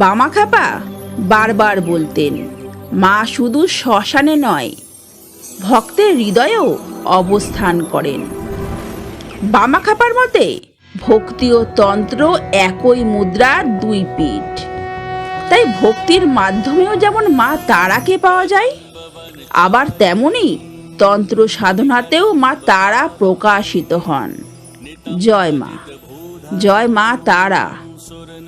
বামাখাপা? বারবার বলতেন, মা শুধু শ্মশানে নয়, ভক্তের হৃদয়েও অবস্থান করেন। বামাখাপার মতে, ভক্তি ও তন্ত্র একই মুদ্রার দুই পিঠ। তাই ভক্তির মাধ্যমেও যেমন মা তারাকে পাওয়া যায়, আবার তেমনি তন্ত্র সাধনাতেও মা তারা প্রকাশিত হন। জয় মা জয় মা তারা।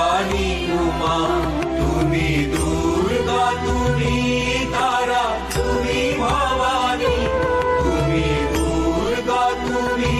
কালী উমা তুমি দুর্গা তুমি তারা তুমি ভবানী তুমি দুর্গা তুমি